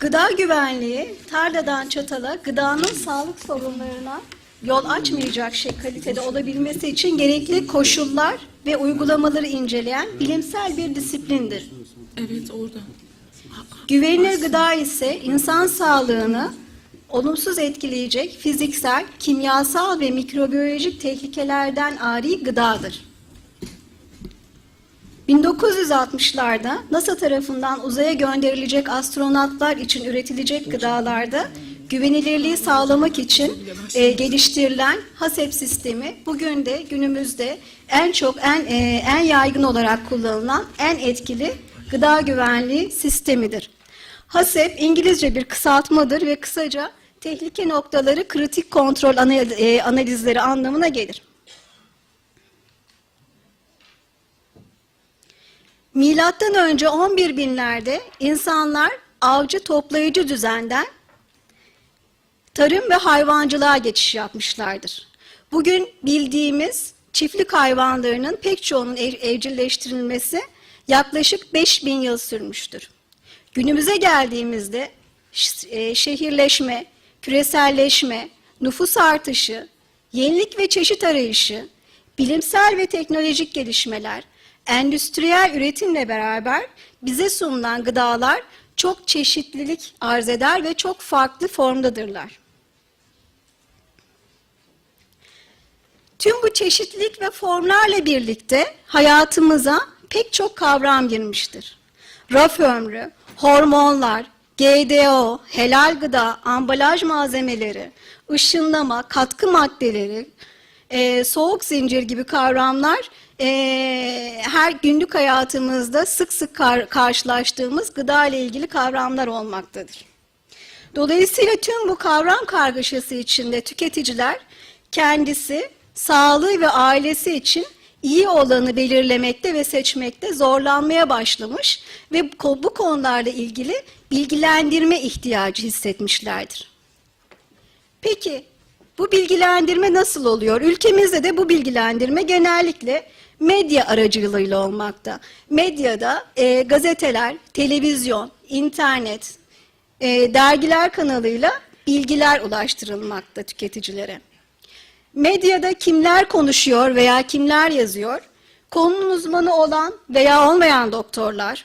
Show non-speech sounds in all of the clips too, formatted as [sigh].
Gıda güvenliği tarladan çatala gıdanın sağlık sorunlarına yol açmayacak şey kalitede olabilmesi için gerekli koşullar ve uygulamaları inceleyen bilimsel bir disiplindir. Evet orada. Güvenilir gıda ise insan sağlığını olumsuz etkileyecek fiziksel, kimyasal ve mikrobiyolojik tehlikelerden ari gıdadır. 1960'larda NASA tarafından uzaya gönderilecek astronotlar için üretilecek gıdalarda güvenilirliği sağlamak için e, geliştirilen HACCP sistemi bugün de günümüzde en çok en e, en yaygın olarak kullanılan en etkili gıda güvenliği sistemidir. HACCP İngilizce bir kısaltmadır ve kısaca tehlike noktaları kritik kontrol e, analizleri anlamına gelir. Milattan önce 11 binlerde insanlar avcı toplayıcı düzenden tarım ve hayvancılığa geçiş yapmışlardır. Bugün bildiğimiz çiftlik hayvanlarının pek çoğunun ev- evcilleştirilmesi yaklaşık 5000 yıl sürmüştür. Günümüze geldiğimizde e, şehirleşme, küreselleşme, nüfus artışı, yenilik ve çeşit arayışı, bilimsel ve teknolojik gelişmeler, endüstriyel üretimle beraber bize sunulan gıdalar çok çeşitlilik arz eder ve çok farklı formdadırlar. Tüm bu çeşitlilik ve formlarla birlikte hayatımıza pek çok kavram girmiştir. Raf ömrü, hormonlar, GDO, helal gıda, ambalaj malzemeleri, ışınlama, katkı maddeleri, e, soğuk zincir gibi kavramlar e, her günlük hayatımızda sık sık kar- karşılaştığımız gıda ile ilgili kavramlar olmaktadır. Dolayısıyla tüm bu kavram kargaşası içinde tüketiciler kendisi, sağlığı ve ailesi için iyi olanı belirlemekte ve seçmekte zorlanmaya başlamış ve bu konularla ilgili bilgilendirme ihtiyacı hissetmişlerdir. Peki bu bilgilendirme nasıl oluyor? Ülkemizde de bu bilgilendirme genellikle medya aracılığıyla olmakta. Medyada e, gazeteler, televizyon, internet, e, dergiler kanalıyla bilgiler ulaştırılmakta tüketicilere. Medyada kimler konuşuyor veya kimler yazıyor? Konunun uzmanı olan veya olmayan doktorlar,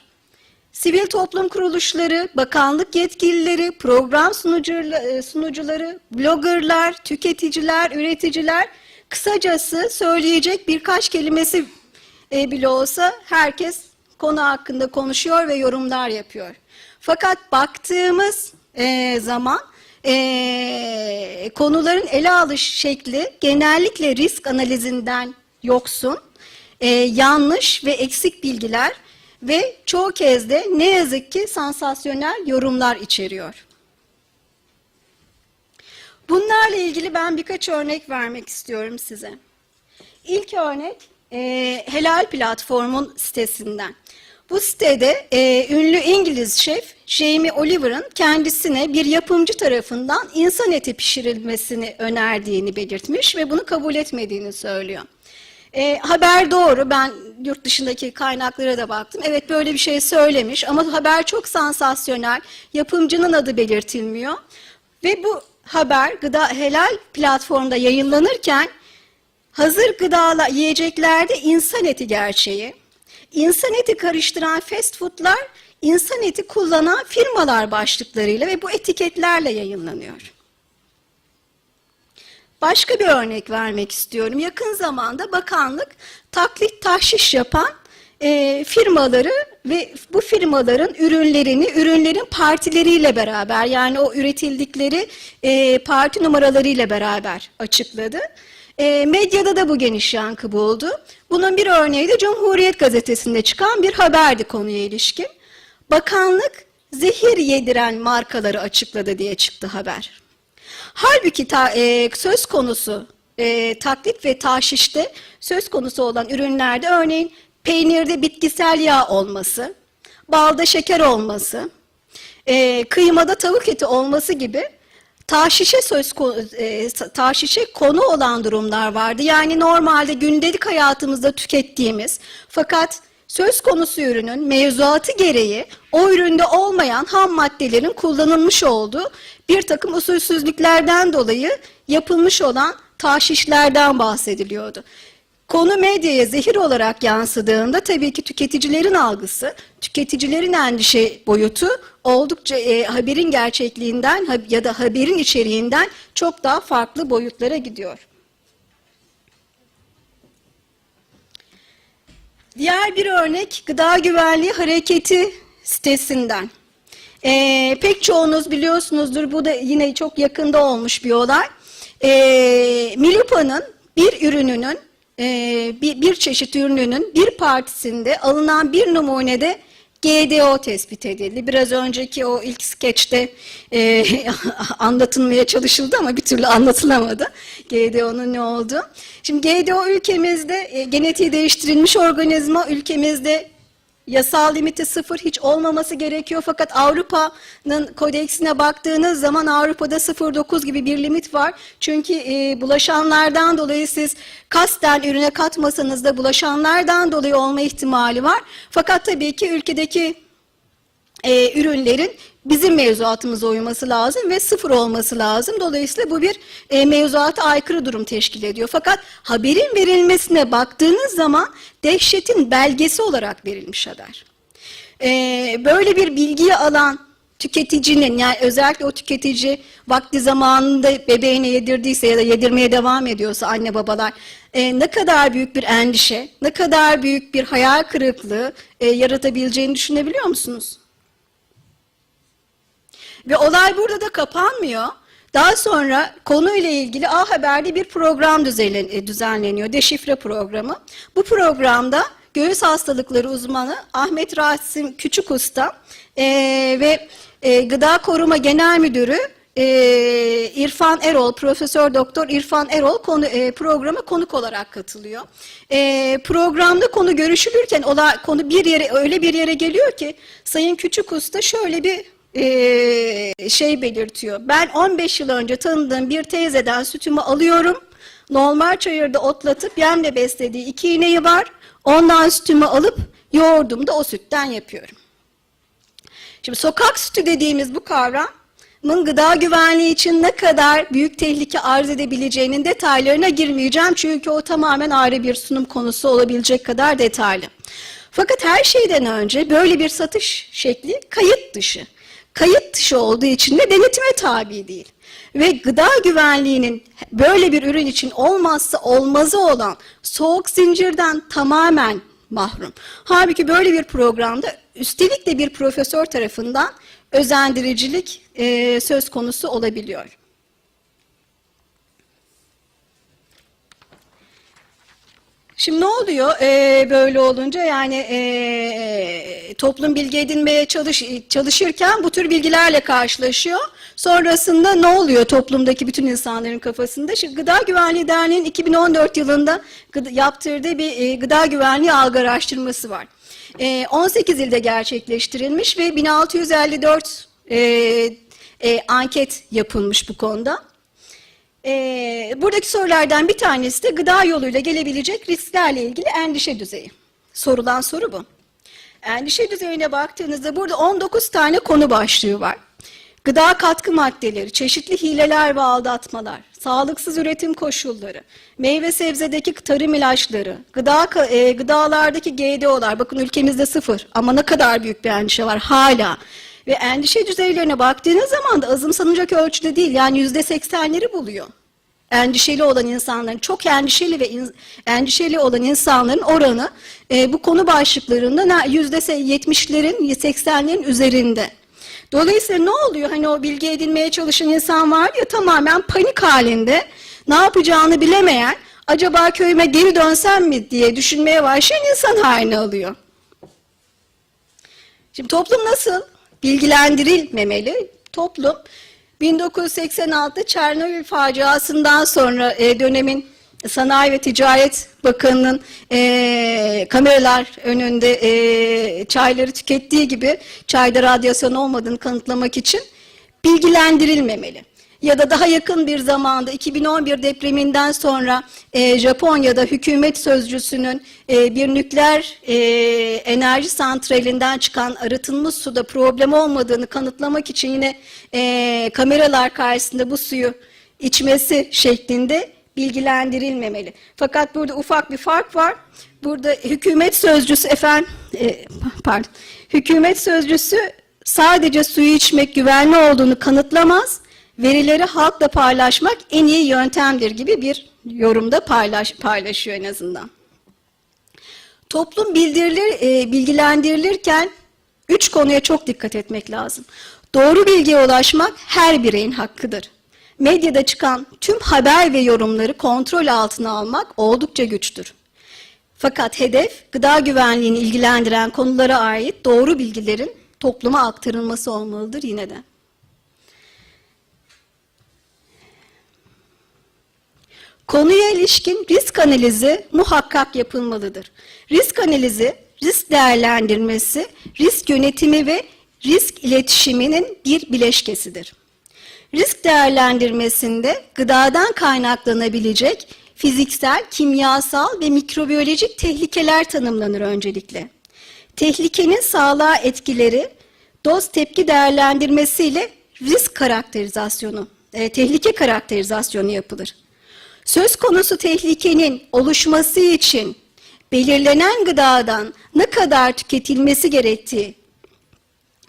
sivil toplum kuruluşları, bakanlık yetkilileri, program sunucuları, sunucuları, bloggerlar, tüketiciler, üreticiler, kısacası söyleyecek birkaç kelimesi e, bile olsa herkes konu hakkında konuşuyor ve yorumlar yapıyor. Fakat baktığımız e, zaman e, konuların ele alış şekli genellikle risk analizinden yoksun, e, yanlış ve eksik bilgiler ve çoğu kez de ne yazık ki sansasyonel yorumlar içeriyor. Bunlarla ilgili ben birkaç örnek vermek istiyorum size. İlk örnek e, Helal Platform'un sitesinden. Bu sitede e, ünlü İngiliz şef Jamie Oliver'ın kendisine bir yapımcı tarafından insan eti pişirilmesini önerdiğini belirtmiş ve bunu kabul etmediğini söylüyor. E, haber doğru. Ben yurt dışındaki kaynaklara da baktım. Evet böyle bir şey söylemiş ama haber çok sansasyonel. Yapımcının adı belirtilmiyor. Ve bu haber gıda helal platformda yayınlanırken hazır gıdalar, yiyeceklerde insan eti gerçeği, insan eti karıştıran fast foodlar, insan eti kullanan firmalar başlıklarıyla ve bu etiketlerle yayınlanıyor. Başka bir örnek vermek istiyorum. Yakın zamanda bakanlık taklit tahşiş yapan e, firmaları ve bu firmaların ürünlerini, ürünlerin partileriyle beraber yani o üretildikleri e, parti numaralarıyla beraber açıkladı. E, medyada da bu geniş yankı buldu. Bunun bir örneği de Cumhuriyet Gazetesi'nde çıkan bir haberdi konuya ilişkin. Bakanlık zehir yediren markaları açıkladı diye çıktı haber. Halbuki ta, e, söz konusu e, taklit ve taşişte söz konusu olan ürünlerde örneğin peynirde bitkisel yağ olması, balda şeker olması, e, kıymada tavuk eti olması gibi taşişe söz e, taşişe konu olan durumlar vardı. Yani normalde gündelik hayatımızda tükettiğimiz fakat söz konusu ürünün mevzuatı gereği o üründe olmayan ham maddelerin kullanılmış olduğu bir takım usulsüzlüklerden dolayı yapılmış olan taşişlerden bahsediliyordu. Konu medyaya zehir olarak yansıdığında tabii ki tüketicilerin algısı, tüketicilerin endişe boyutu oldukça e, haberin gerçekliğinden ya da haberin içeriğinden çok daha farklı boyutlara gidiyor. Diğer bir örnek Gıda Güvenliği Hareketi sitesinden. Ee, pek çoğunuz biliyorsunuzdur bu da yine çok yakında olmuş bir olay. Ee, Milipa'nın bir ürününün e, bir, bir çeşit ürününün bir partisinde alınan bir numunede GDO tespit edildi. Biraz önceki o ilk skeçte e, [laughs] anlatılmaya çalışıldı ama bir türlü anlatılamadı. GDO'nun ne olduğu. Şimdi GDO ülkemizde e, genetiği değiştirilmiş organizma ülkemizde yasal limiti sıfır hiç olmaması gerekiyor. Fakat Avrupa'nın kodeksine baktığınız zaman Avrupa'da 0.9 gibi bir limit var. Çünkü e, bulaşanlardan dolayı siz kasten ürüne katmasanız da bulaşanlardan dolayı olma ihtimali var. Fakat tabii ki ülkedeki e, ürünlerin bizim mevzuatımıza uyması lazım ve sıfır olması lazım. Dolayısıyla bu bir e, mevzuata aykırı durum teşkil ediyor. Fakat haberin verilmesine baktığınız zaman dehşetin belgesi olarak verilmiş haber. E, böyle bir bilgiyi alan tüketicinin yani özellikle o tüketici vakti zamanında bebeğine yedirdiyse ya da yedirmeye devam ediyorsa anne babalar e, ne kadar büyük bir endişe, ne kadar büyük bir hayal kırıklığı e, yaratabileceğini düşünebiliyor musunuz? Ve olay burada da kapanmıyor. Daha sonra konuyla ilgili A Haber'de bir program e, düzenleniyor, deşifre programı. Bu programda göğüs hastalıkları uzmanı Ahmet Rasim Küçük Usta e, ve e, Gıda Koruma Genel Müdürü e, İrfan Erol, Profesör Doktor İrfan Erol konu, e, programa konuk olarak katılıyor. E, programda konu görüşülürken olay, konu bir yere öyle bir yere geliyor ki Sayın Küçük Usta şöyle bir e, şey belirtiyor. Ben 15 yıl önce tanıdığım bir teyzeden sütümü alıyorum. Normal çayırda otlatıp yemle beslediği iki ineği var. Ondan sütümü alıp yoğurdum da o sütten yapıyorum. Şimdi sokak sütü dediğimiz bu kavramın gıda güvenliği için ne kadar büyük tehlike arz edebileceğinin detaylarına girmeyeceğim. Çünkü o tamamen ayrı bir sunum konusu olabilecek kadar detaylı. Fakat her şeyden önce böyle bir satış şekli kayıt dışı. Kayıt dışı olduğu için de denetime tabi değil. Ve gıda güvenliğinin böyle bir ürün için olmazsa olmazı olan soğuk zincirden tamamen mahrum. Halbuki böyle bir programda üstelik de bir profesör tarafından özendiricilik e, söz konusu olabiliyor. Şimdi ne oluyor e, böyle olunca yani e, toplum bilgi edinmeye çalış, çalışırken bu tür bilgilerle karşılaşıyor. Sonrasında ne oluyor toplumdaki bütün insanların kafasında? Şimdi Gıda Güvenliği Derneği'nin 2014 yılında yaptırdığı bir e, gıda güvenliği algı araştırması var. E, 18 ilde gerçekleştirilmiş ve 1654 e, e, anket yapılmış bu konuda. Ee, buradaki sorulardan bir tanesi de gıda yoluyla gelebilecek risklerle ilgili endişe düzeyi. Sorulan soru bu. Endişe düzeyine baktığınızda burada 19 tane konu başlığı var. Gıda katkı maddeleri, çeşitli hileler ve aldatmalar, sağlıksız üretim koşulları, meyve sebzedeki tarım ilaçları, gıda e, gıdalardaki GDO'lar, bakın ülkemizde sıfır ama ne kadar büyük bir endişe var hala. Ve endişe düzeylerine baktığınız zaman da azımsanacak ölçüde değil yani yüzde seksenleri buluyor. Endişeli olan insanların, çok endişeli ve in, endişeli olan insanların oranı e, bu konu başlıklarında yüzde yetmişlerin, seksenlerin üzerinde. Dolayısıyla ne oluyor? Hani o bilgi edinmeye çalışan insan var ya tamamen panik halinde, ne yapacağını bilemeyen, acaba köyüme geri dönsem mi diye düşünmeye başlayan insan haline alıyor. Şimdi toplum nasıl? Bilgilendirilmemeli. Toplum 1986 Çernobil faciasından sonra e, dönemin Sanayi ve Ticaret Bakanı'nın e, kameralar önünde e, çayları tükettiği gibi çayda radyasyon olmadığını kanıtlamak için bilgilendirilmemeli. Ya da daha yakın bir zamanda 2011 depreminden sonra e, Japonya'da hükümet sözcüsünün e, bir nükleer e, enerji santralinden çıkan arıtılmış suda problem olmadığını kanıtlamak için yine e, kameralar karşısında bu suyu içmesi şeklinde bilgilendirilmemeli. Fakat burada ufak bir fark var. Burada hükümet sözcüsü efendim e, pardon hükümet sözcüsü sadece suyu içmek güvenli olduğunu kanıtlamaz verileri halkla paylaşmak en iyi yöntemdir gibi bir yorumda paylaş, paylaşıyor en azından. Toplum bildirilir, e, bilgilendirilirken üç konuya çok dikkat etmek lazım. Doğru bilgiye ulaşmak her bireyin hakkıdır. Medyada çıkan tüm haber ve yorumları kontrol altına almak oldukça güçtür. Fakat hedef gıda güvenliğini ilgilendiren konulara ait doğru bilgilerin topluma aktarılması olmalıdır yine de. Konuya ilişkin risk analizi muhakkak yapılmalıdır. Risk analizi, risk değerlendirmesi, risk yönetimi ve risk iletişiminin bir bileşkesidir. Risk değerlendirmesinde gıdadan kaynaklanabilecek fiziksel, kimyasal ve mikrobiyolojik tehlikeler tanımlanır öncelikle. Tehlikenin sağlığa etkileri doz tepki değerlendirmesiyle risk karakterizasyonu, e, tehlike karakterizasyonu yapılır. Söz konusu tehlikenin oluşması için belirlenen gıdadan ne kadar tüketilmesi gerektiği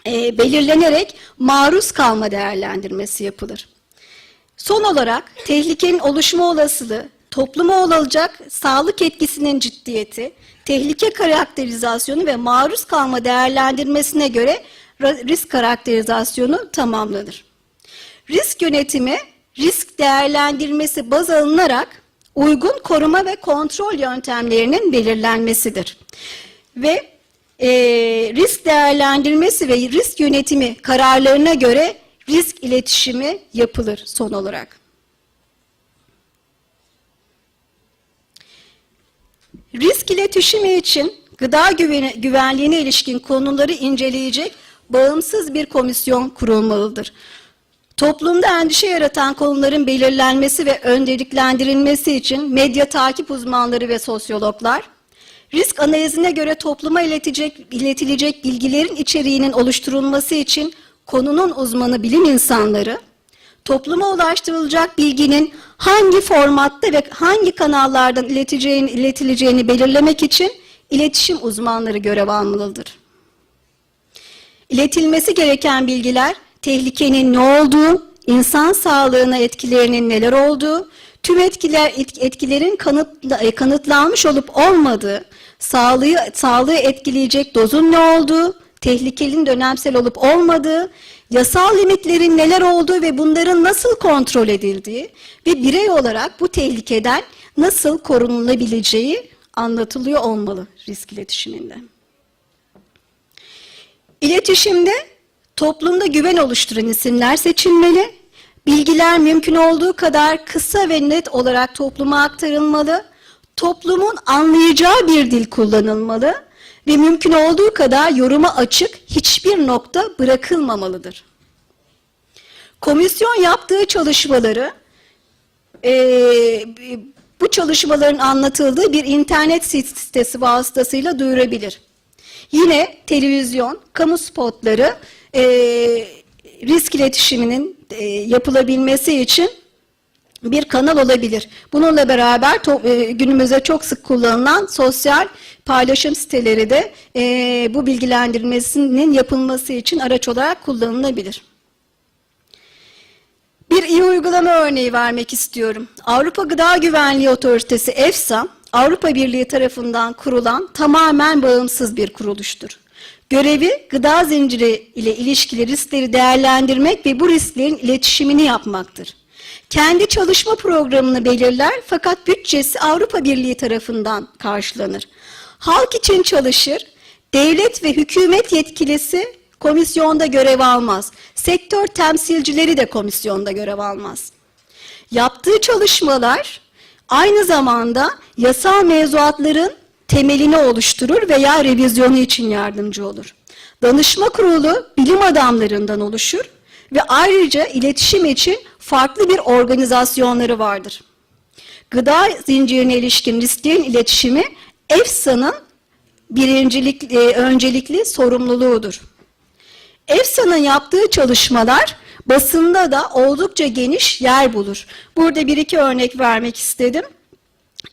e, belirlenerek maruz kalma değerlendirmesi yapılır. Son olarak tehlikenin oluşma olasılığı, topluma olacak sağlık etkisinin ciddiyeti, tehlike karakterizasyonu ve maruz kalma değerlendirmesine göre risk karakterizasyonu tamamlanır. Risk yönetimi risk değerlendirmesi baz alınarak uygun koruma ve kontrol yöntemlerinin belirlenmesidir. Ve e, risk değerlendirmesi ve risk yönetimi kararlarına göre risk iletişimi yapılır son olarak. Risk iletişimi için gıda güveni, güvenliğine ilişkin konuları inceleyecek bağımsız bir komisyon kurulmalıdır. Toplumda endişe yaratan konuların belirlenmesi ve önceliklendirilmesi için medya takip uzmanları ve sosyologlar, risk analizine göre topluma iletecek, iletilecek bilgilerin içeriğinin oluşturulması için konunun uzmanı bilim insanları, topluma ulaştırılacak bilginin hangi formatta ve hangi kanallardan ileteceğini, iletileceğini belirlemek için iletişim uzmanları görev almalıdır. İletilmesi gereken bilgiler tehlikenin ne olduğu, insan sağlığına etkilerinin neler olduğu, tüm etkiler etkilerin kanıt, kanıtlanmış olup olmadığı, sağlığı sağlığı etkileyecek dozun ne olduğu, tehlikenin dönemsel olup olmadığı, yasal limitlerin neler olduğu ve bunların nasıl kontrol edildiği ve birey olarak bu tehlikeden nasıl korunulabileceği anlatılıyor olmalı risk iletişiminde. İletişimde Toplumda güven oluşturan isimler seçilmeli. Bilgiler mümkün olduğu kadar kısa ve net olarak topluma aktarılmalı. Toplumun anlayacağı bir dil kullanılmalı ve mümkün olduğu kadar yoruma açık hiçbir nokta bırakılmamalıdır. Komisyon yaptığı çalışmaları e, bu çalışmaların anlatıldığı bir internet sitesi vasıtasıyla duyurabilir. Yine televizyon, kamu spotları e, risk iletişiminin e, yapılabilmesi için bir kanal olabilir. Bununla beraber e, günümüzde çok sık kullanılan sosyal paylaşım siteleri de e, bu bilgilendirmesinin yapılması için araç olarak kullanılabilir. Bir iyi uygulama örneği vermek istiyorum. Avrupa Gıda Güvenliği Otoritesi EFSA, Avrupa Birliği tarafından kurulan tamamen bağımsız bir kuruluştur. Görevi gıda zinciri ile ilişkili riskleri değerlendirmek ve bu risklerin iletişimini yapmaktır. Kendi çalışma programını belirler fakat bütçesi Avrupa Birliği tarafından karşılanır. Halk için çalışır, devlet ve hükümet yetkilisi komisyonda görev almaz. Sektör temsilcileri de komisyonda görev almaz. Yaptığı çalışmalar aynı zamanda yasal mevzuatların temelini oluşturur veya revizyonu için yardımcı olur. Danışma kurulu bilim adamlarından oluşur ve ayrıca iletişim için farklı bir organizasyonları vardır. Gıda zincirine ilişkin risklerin iletişimi EFSA'nın birincilik, e, öncelikli sorumluluğudur. EFSA'nın yaptığı çalışmalar basında da oldukça geniş yer bulur. Burada bir iki örnek vermek istedim.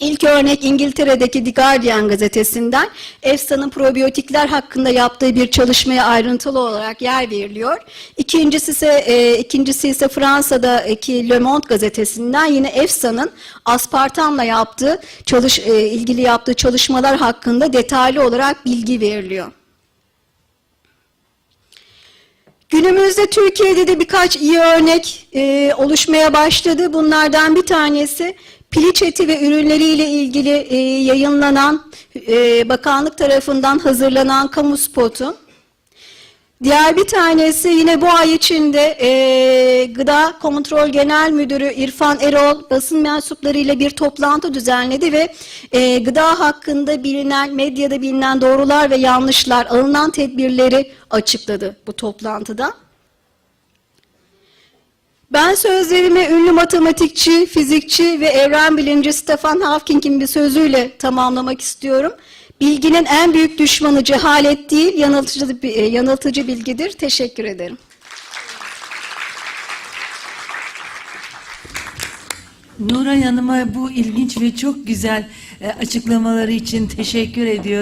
İlk örnek İngiltere'deki The Guardian gazetesinden EFSA'nın probiyotikler hakkında yaptığı bir çalışmaya ayrıntılı olarak yer veriliyor. İkincisi ise, e, ikincisi ise Fransa'daki Le Monde gazetesinden yine EFSA'nın aspartamla yaptığı çalış, e, ilgili yaptığı çalışmalar hakkında detaylı olarak bilgi veriliyor. Günümüzde Türkiye'de de birkaç iyi örnek e, oluşmaya başladı. Bunlardan bir tanesi piliç eti ve ürünleriyle ilgili e, yayınlanan, e, bakanlık tarafından hazırlanan kamu spotu. Diğer bir tanesi yine bu ay içinde e, Gıda Kontrol Genel Müdürü İrfan Erol basın mensuplarıyla bir toplantı düzenledi ve e, gıda hakkında bilinen, medyada bilinen doğrular ve yanlışlar, alınan tedbirleri açıkladı bu toplantıda. Ben sözlerimi ünlü matematikçi, fizikçi ve evren bilimci Stephen Hawking'in bir sözüyle tamamlamak istiyorum. Bilginin en büyük düşmanı cehalet değil, yanıltıcı, e, yanıltıcı bilgidir. Teşekkür ederim. Nuray Hanım'a bu ilginç ve çok güzel e, açıklamaları için teşekkür ediyorum.